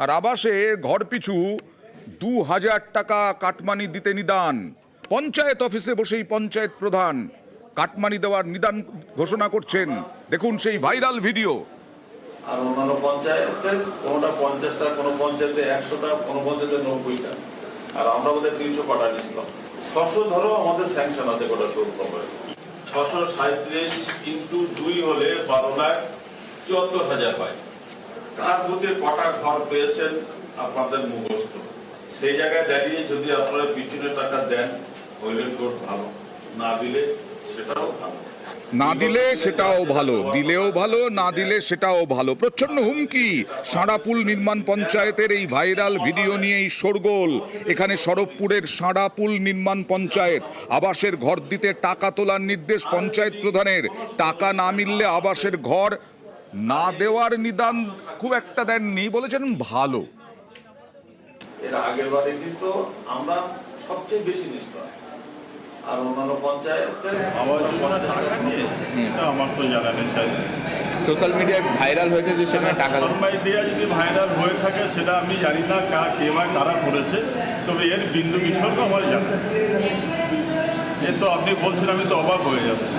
আর আবাসে ঘর পিছু দু হাজার টাকা কাটমানি দিতে নিদান। পঞ্চায়েত অফিসে বসেই পঞ্চায়েত প্রধান কাটমানি দেওয়ার নিদান ঘোষণা করছেন। দেখুন সেই ভাইরাল ভিডিও। আর অন্যান্য কোনোটা পঞ্চাশটা, কোনো পঞ্চায়েতে একশোটা, কোনো পঞ্চায়েতে নব্বইটা। আর আমরা তিনশো ছশো ধরো আমাদের স্যাংশন আছে গোটা ছশো সাঁত্রিশ কিন্তু দুই হলে বারো লাখ চুয়াত্তর হাজার হয়। কার বুথে কটা ঘর পেয়েছেন আপনাদের মুখস্থ? সেই জায়গায় দাঁড়িয়ে যদি আপনারা পিছনে টাকা দেন, হইলে খুব ভালো। না দিলে সেটাও ভালো। না দিলে সেটাও ভালো, দিলেও ভালো, না দিলে সেটাও ভালো। প্রচ্ছন্ন হুমকি সাঁড়াপুল নির্মাণ পঞ্চায়েতের এই ভাইরাল ভিডিও নিয়েই শোরগোল। এখানে সরবপুরের সাঁড়াপুল নির্মাণ পঞ্চায়েত, আবাসের ঘর দিতে টাকা তোলার নির্দেশ পঞ্চায়েত প্রধানের। টাকা না মিললে আবাসের ঘর না দেওয়ার নিদান খুব একটা দেননি বলেছেন ভালো। এর আগের বারে কিন্তু আমরা সবচেয়ে বেশি আর অন্যান্য পঞ্চায়েতে আমার তো জানা নেই স্যার। সোশ্যাল মিডিয়ায় ভাইরাল হয়েছে যে সেখানে টাকা মিডিয়া যদি ভাইরাল হয়ে থাকে সেটা আমি জানি না কা কে বা কারা করেছে তবে এর বিন্দু বিসর্গ আমার জানা এ তো আপনি বলছেন আমি তো অবাক হয়ে যাচ্ছি।